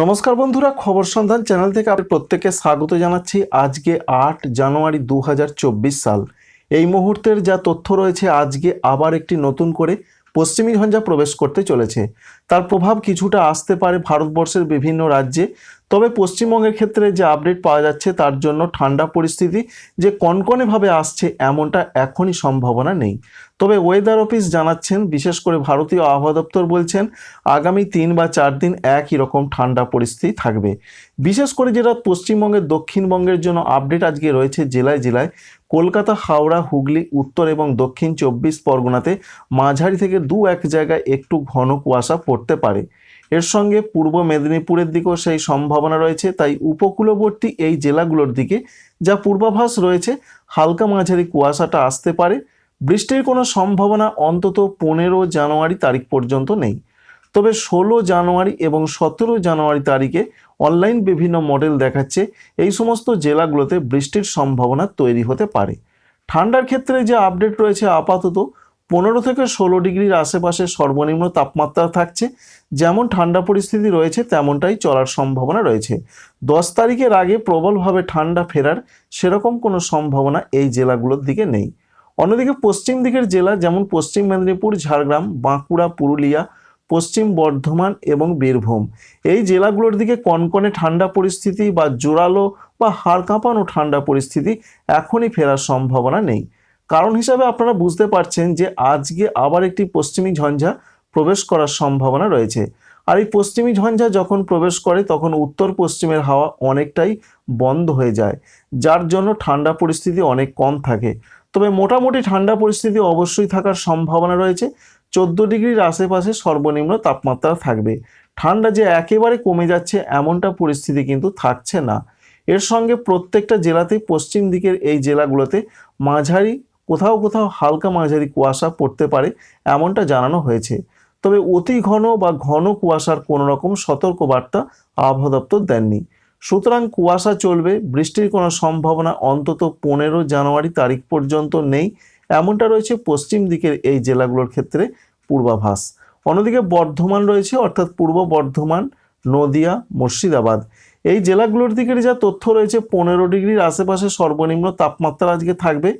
নমস্কার বন্ধুরা, খবর সন্ধান চ্যানেল থেকে আমি প্রত্যেককে স্বাগত জানাচ্ছি। আজকে আট জানুয়ারি দু হাজার চব্বিশ সাল। এই মুহূর্তের যা তথ্য রয়েছে, আজকে আবার একটি নতুন করে পশ্চিমী ঝঞ্ঝা প্রবেশ করতে চলেছে। তার প্রভাব কিছুটা আসতে পারে ভারতবর্ষের বিভিন্ন রাজ্যে। তবে পশ্চিমবঙ্গের ক্ষেত্রে যে আপডেট পাওয়া যাচ্ছে তার জন্য ঠান্ডা পরিস্থিতি যে কনকনেভাবে আসছে এমনটা এখনই সম্ভাবনা নেই। তবে ওয়েদার অফিস জানাচ্ছেন, বিশেষ করে ভারতীয় আবহাওয়া দপ্তর বলছেন, আগামী তিন বা চার দিন একই রকম ঠান্ডা পরিস্থিতি থাকবে। বিশেষ করে যেটা পশ্চিমবঙ্গের দক্ষিণবঙ্গের জন্য আপডেট আজকে রয়েছে জেলায় জেলায়, কলকাতা, হাওড়া, হুগলি, উত্তর এবং দক্ষিণ চব্বিশ পরগনাতে মাঝারি থেকে দু এক জায়গায় একটু ঘন কুয়াশা পড়তে পারে। এর সঙ্গে পূর্ব মেদিনীপুরের দিকেও সেই সম্ভাবনা রয়েছে, তাই উপকূলবর্তী এই জেলাগুলোর দিকে যা পূর্বাভাস রয়েছে, হালকা মাঝারি কুয়াশাটা আসতে পারে। বৃষ্টির কোনো সম্ভাবনা অন্তত পনেরো জানুয়ারি তারিখ পর্যন্ত নেই। তবে ষোলো জানুয়ারি এবং সতেরো জানুয়ারি তারিখে অনলাইন বিভিন্ন মডেল দেখাচ্ছে, এই সমস্ত জেলাগুলোতে বৃষ্টির সম্ভাবনা তৈরি হতে পারে। ঠান্ডার ক্ষেত্রে যে আপডেট রয়েছে আপাতত পনেরো থেকে ষোলো ডিগ্রির আশেপাশে সর্বনিম্ন তাপমাত্রা থাকছে। যেমন ঠান্ডা পরিস্থিতি রয়েছে, তেমনটাই চলার সম্ভাবনা রয়েছে। দশ তারিখের আগে প্রবলভাবে ঠান্ডা ফেরার সেরকম কোনো সম্ভাবনা এই জেলাগুলোর দিকে নেই। অন্যদিকে পশ্চিম দিকের জেলা যেমন পশ্চিম মেদিনীপুর, ঝাড়গ্রাম, বাঁকুড়া, পুরুলিয়া, পশ্চিম বর্ধমান এবং বীরভূম। এই জেলাগুলোর দিকে কনকনে ঠান্ডা পরিস্থিতি বা জোরালো বা হাড় কাঁপানো ঠান্ডা পরিস্থিতি এখনই ফেরার সম্ভাবনা নেই। কারণ হিসাবে আপনারা বুঝতে পারছেন যে আজকে আবার একটি পশ্চিমী ঝঞ্ঝা প্রবেশ করার সম্ভাবনা রয়েছে। আর এই পশ্চিমী ঝঞ্ঝা যখন প্রবেশ করে, তখন উত্তর পশ্চিমের হাওয়া অনেকটাই বন্ধ হয়ে যায়, যার জন্য ঠান্ডা পরিস্থিতি অনেক কম থাকে। তবে মোটামুটি ঠান্ডা পরিস্থিতি অবশ্যই থাকার সম্ভাবনা রয়েছে। চোদ্দ ডিগ্রির আশেপাশে সর্বনিম্ন তাপমাত্রা থাকবে। ঠান্ডা যে একেবারে কমে যাচ্ছে, এমনটা পরিস্থিতি কিন্তু থাকছে না। এর সঙ্গে প্রত্যেকটা জেলাতেই পশ্চিম দিকের এই জেলাগুলোতে মাঝারি কোথাও কোথাও হালকা মাঝারি কুয়াশা পড়তে পারে, এমনটা জানানো হয়েছে। তবে অতি ঘন বা ঘন কুয়াশার কোনো রকম সতর্কবার্তা আবহাওয়া দপ্তর দেননি। সুতরাং কুয়াশা চলবে, বৃষ্টির কোনো সম্ভাবনা অন্তত পনেরো জানুয়ারি তারিখ পর্যন্ত নেই, এমনটা রয়েছে পশ্চিম দিকের এই জেলাগুলোর ক্ষেত্রে পূর্বাভাস। অন্যদিকে বর্ধমান রয়েছে, অর্থাৎ পূর্ব বর্ধমান, নদিয়া, মুর্শিদাবাদ। এই জেলাগুলোর দিকের যা তথ্য রয়েছে, পনেরো ডিগ্রির আশেপাশে সর্বনিম্ন তাপমাত্রা আজকে থাকবে।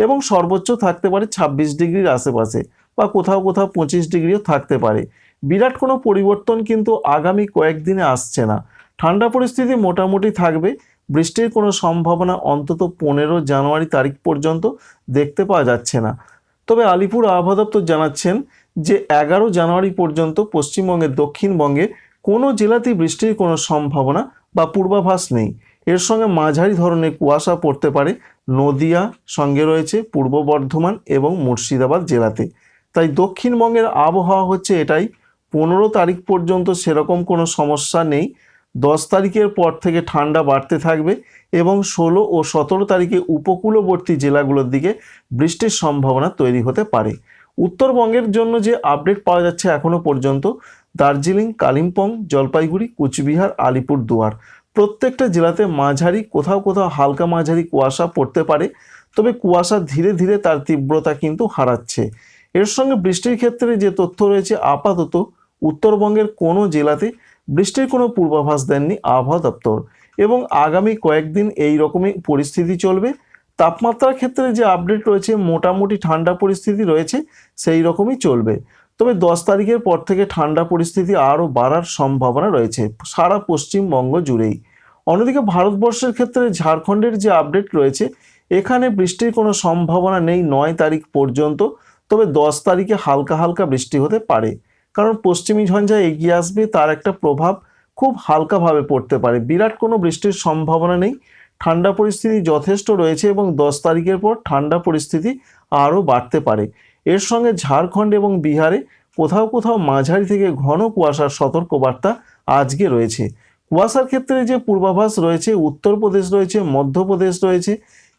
এবং সর্বোচ্চ থাকতে পারে ছাব্বিশ ডিগ্রির আশেপাশে বা কোথাও কোথাও পঁচিশ ডিগ্রিও থাকতে পারে। বিরাট কোনো পরিবর্তন কিন্তু আগামী কয়েকদিনে আসছে না। ঠান্ডা পরিস্থিতি মোটামুটি থাকবে। বৃষ্টির কোনো সম্ভাবনা অন্তত পনেরো জানুয়ারি তারিখ পর্যন্ত দেখতে পাওয়া যাচ্ছে না। তবে আলিপুর আবহাওয়া দপ্তর জানাচ্ছেন যে এগারো জানুয়ারি পর্যন্ত পশ্চিমবঙ্গের দক্ষিণবঙ্গে কোনো জেলাতেই বৃষ্টির কোনো সম্ভাবনা বা পূর্বাভাস নেই। এর সঙ্গে মাঝারি ধরনের কুয়াশা পড়তে পারে। নদিয়া সঙ্গে রয়েছে পূর্ব বর্ধমান এবং মুর্শিদাবাদ জেলাতে। তাই দক্ষিণবঙ্গের আবহাওয়া হচ্ছে এটাই। পনেরো তারিখ পর্যন্ত সেরকম কোনো সমস্যা নেই। দশ তারিখের পর থেকে ঠান্ডা বাড়তে থাকবে এবং ষোলো ও সতেরো তারিখে উপকূলবর্তী জেলাগুলোর দিকে বৃষ্টির সম্ভাবনা তৈরি হতে পারে। উত্তরবঙ্গের জন্য যে আপডেট পাওয়া যাচ্ছে এখনও পর্যন্ত, দার্জিলিং, কালিম্পং, জলপাইগুড়ি, কুচবিহার আলিপুর দুয়ার প্রত্যেকটা জেলাতে মাঝারি কোথাও কোথাও হালকা মাঝারি কুয়াশা পড়তে পারে, তবে কুয়াশা ধীরে ধীরে তার তীব্রতা কিন্তু হারাচ্ছে। এর সঙ্গে বৃষ্টির ক্ষেত্রে যে তথ্য রয়েছে আপাতত উত্তরবঙ্গের কোনো জেলাতে বৃষ্টির কোনো পূর্বাভাস দেননি আবহাওয়া দপ্তর এবং আগামী কয়েকদিন এই রকমই পরিস্থিতি চলবে। তাপমাত্রার ক্ষেত্রে যে আপডেট রয়েছে, মোটামুটি ঠান্ডা পরিস্থিতি রয়েছে, সেই রকমই চলবে। তবে দশ তারিখের পর থেকে ঠান্ডা পরিস্থিতি আরও বাড়ার সম্ভাবনা রয়েছে, সারা পশ্চিমবঙ্গ জুড়েই। অন্যদিকে ভারতবর্ষের ক্ষেত্রে ঝাড়খণ্ডের যে আপডেট রয়েছে, এখানে বৃষ্টির কোনো সম্ভাবনা নেই নয় তারিখ পর্যন্ত, তবে দশ তারিখে হালকা হালকা বৃষ্টি হতে পারে। কারণ পশ্চিমী ঝঞ্ঝা এগিয়ে আসবে, তার একটা প্রভাব খুব হালকাভাবে পড়তে পারে। বিরাট কোনো বৃষ্টির সম্ভাবনা নেই, ঠান্ডা পরিস্থিতি যথেষ্ট রয়েছে এবং দশ তারিখের পর ঠান্ডা পরিস্থিতি আরও বাড়তে পারে। এর সঙ্গে ঝাড়খণ্ড এবং বিহারে কোথাও কোথাও মাঝারি থেকে ঘন কুয়াশার সতর্কবার্তা আজকে রয়েছে। কুয়াশার ক্ষেত্রে যে পূর্বাভাস রয়েছে, উত্তরপ্রদেশ রয়েছে, মধ্যপ্রদেশ রয়েছে,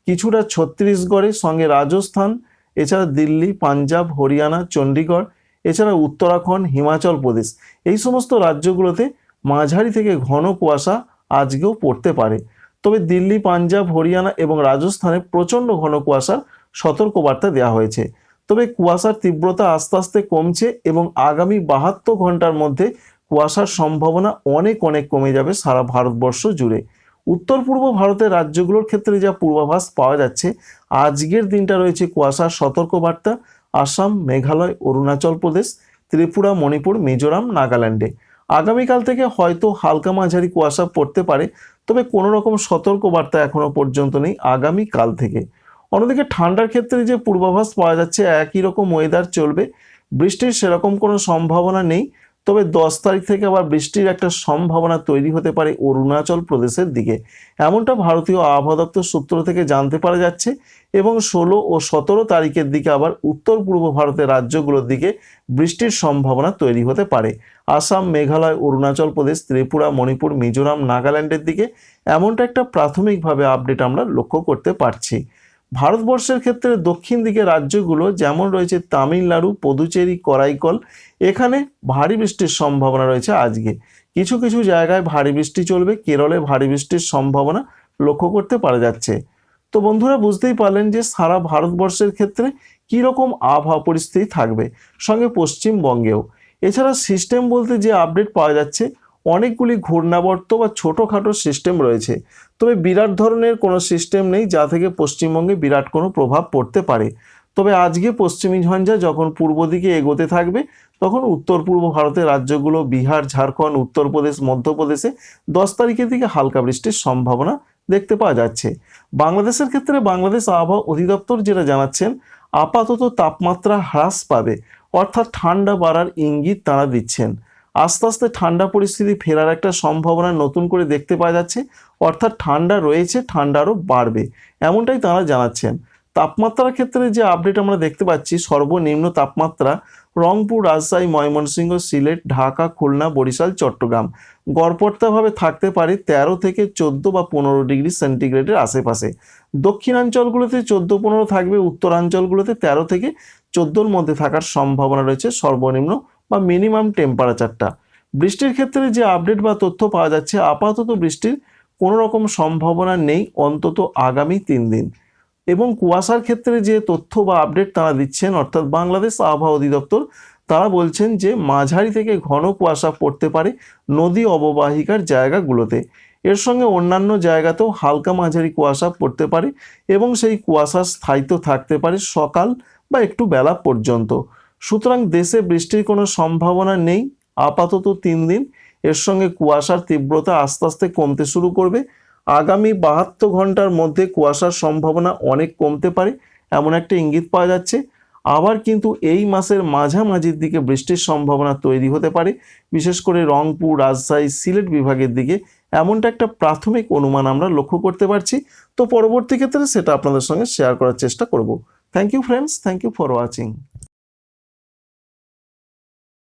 কিছুটা ছত্তিশগড়ের সঙ্গে রাজস্থান, এছাড়া দিল্লি, পাঞ্জাব, হরিয়ানা, চণ্ডীগড়, এছাড়া উত্তরাখণ্ড, হিমাচল প্রদেশ। এই সমস্ত রাজ্যগুলোতে মাঝারি থেকে ঘন কুয়াশা আজকেও পড়তে পারে। তবে দিল্লি, পাঞ্জাব, হরিয়ানা এবং রাজস্থানে প্রচণ্ড ঘন কুয়াশার সতর্কবার্তা দেওয়া হয়েছে। তবে কুয়াশার তীব্রতা আস্তে আস্তে কমছে এবং আগামী বাহাত্তর ঘণ্টার মধ্যে কুয়াশার সম্ভাবনা অনেক অনেক কমে যাবে সারা ভারতবর্ষ জুড়ে। উত্তর পূর্ব ভারতের রাজ্যগুলোর ক্ষেত্রে যা পূর্বাভাস পাওয়া যাচ্ছে, আজকের দিনটা রয়েছে কুয়াশার সতর্কবার্তা, আসাম, মেঘালয়, অরুণাচল প্রদেশ, ত্রিপুরা, মণিপুর, মিজোরাম, নাগাল্যান্ডে। আগামীকাল থেকে হয়তো হালকা মাঝারি কুয়াশা পড়তে পারে, তবে কোনো রকম সতর্কবার্তা এখনও পর্যন্ত নেই আগামীকাল থেকে। অন্যদিকে ঠান্ডার ক্ষেত্রে যে পূর্বাভাস পাওয়া যাচ্ছে, একই রকম ওয়েদার চলবে, বৃষ্টির সেরকম কোনো সম্ভাবনা নেই তবে দশ তারিখ থেকে আবার বৃষ্টির একটা সম্ভাবনা তৈরি হতে পারে অরুণাচল প্রদেশের দিকে। এমনটা ভারতীয় আবহাওয়া দপ্তর সূত্র থেকে জানতে পারা যাচ্ছে এবং ষোলো ও সতেরো তারিখের দিকে আবার উত্তর পূর্ব ভারতের রাজ্যগুলোর দিকে বৃষ্টির সম্ভাবনা তৈরি হতে পারে। আসাম, মেঘালয়, অরুণাচল প্রদেশ, ত্রিপুরা, মণিপুর, মিজোরাম, নাগাল্যান্ডের দিকে এমনটা একটা প্রাথমিকভাবে আপডেট আমরা লক্ষ্য করতে পারছি। ভারতবর্ষের ক্ষেত্রে দক্ষিণ দিকে রাজ্যগুলো যেমন রয়েছে তামিলনাড়ু, পদুচেরি, করাইকল, এখানে ভারী বৃষ্টির সম্ভাবনা রয়েছে আজকে। কিছু কিছু জায়গায় ভারী বৃষ্টি চলবে, কেরলে ভারী বৃষ্টির সম্ভাবনা লক্ষ্য করতে পারা যাচ্ছে। তো বন্ধুরা, বুঝতেই পারলেন যে সারা ভারতবর্ষের ক্ষেত্রে কী রকম আবহাওয়া পরিস্থিতি থাকবে। সঙ্গে পশ্চিমবঙ্গেও। এছাড়া সিস্টেম বলতে যে আপডেট পাওয়া যাচ্ছে অনেকগুলি ঘূর্ণাবর্ত বা ছোটোখাটো সিস্টেম রয়েছে। তবে বিরাট ধরনের কোনো সিস্টেম নেই যা থেকে পশ্চিমবঙ্গে বিরাট কোনো প্রভাব পড়তে পারে। তবে আজকে পশ্চিমী ঝঞ্ঝা যখন পূর্ব দিকে এগোতে থাকবে, তখন উত্তর পূর্ব ভারতের রাজ্যগুলো বিহার, ঝাড়খণ্ড উত্তরপ্রদেশ মধ্যপ্রদেশে দশ তারিখের দিকে হালকা বৃষ্টির সম্ভাবনা দেখতে পাওয়া যাচ্ছে। বাংলাদেশের ক্ষেত্রে বাংলাদেশ আবহাওয়া অধিদপ্তর যেটা জানাচ্ছেন, আপাতত তাপমাত্রা হ্রাস পাবে, অর্থাৎ ঠান্ডা বাড়ার ইঙ্গিত তারা দিচ্ছেন। আস্তে আস্তে ঠান্ডা পরিস্থিতি ফেরার একটা সম্ভাবনা নতুন করে দেখতে পাওয়া যাচ্ছে। অর্থাৎ ঠান্ডা রয়েছে, ঠান্ডা আরও বাড়বে, এমনটাই তারা জানাচ্ছেন। তাপমাত্রার ক্ষেত্রে যে আপডেট আমরা দেখতে পাচ্ছি, সর্বনিম্ন তাপমাত্রা রংপুর, রাজশাহী, ময়মনসিংহ, সিলেট, ঢাকা, খুলনা, বরিশাল, চট্টগ্রাম। গড়পড়তাভাবে থাকতে পারে তেরো থেকে চোদ্দ বা পনেরো ডিগ্রি সেন্টিগ্রেডের আশেপাশে। দক্ষিণাঞ্চলগুলোতে চোদ্দ পনেরো থাকবে, উত্তরাঞ্চলগুলোতে তেরো থেকে চোদ্দোর মধ্যে থাকার সম্ভাবনা রয়েছে। সর্বনিম্ন বা মিনিমাম টেম্পারেচারটা বৃষ্টির ক্ষেত্রে যে আপডেট বা তথ্য পাওয়া যাচ্ছে, আপাতত বৃষ্টির কোনো রকম সম্ভাবনা নেই অন্তত আগামী তিন দিন। এবং কুয়াশার ক্ষেত্রে যে তথ্য বা আপডেট তারা দিচ্ছেন, অর্থাৎ বাংলাদেশ আবহাওয়া অধিদপ্তর, তারা বলছেন যে মাঝারি থেকে ঘন কুয়াশা পড়তে পারে নদী অববাহিকার জায়গাগুলোতে। এর সঙ্গে অন্যান্য জায়গাতেও হালকা মাঝারি কুয়াশা পড়তে পারে এবং সেই কুয়াশা স্থায়িত্ব থাকতে পারে সকাল বা একটু বেলা পর্যন্ত। সুতরাং দেশে বৃষ্টির কোনো সম্ভাবনা নেই। আপাতত তিন দিন। এর সঙ্গে কুয়াশার তীব্রতা আস্তে আস্তে কমতে শুরু করবে। আগামী বাহাত্তর ঘণ্টার মধ্যে কুয়াশার সম্ভাবনা অনেক কমতে পারে, এমন একটা ইঙ্গিত পাওয়া যাচ্ছে। আবার কিন্তু এই মাসের মাঝামাঝির দিকে বৃষ্টির সম্ভাবনা তৈরি হতে পারে। বিশেষ করে রংপুর, রাজশাহী, সিলেট বিভাগের দিকে এমনটা একটা প্রাথমিক অনুমান আমরা লক্ষ্য করতে পারছি। তো পরবর্তী ক্ষেত্রে সেটা আপনাদের সঙ্গে শেয়ার করার চেষ্টা করব। Thank you friends thank you for watching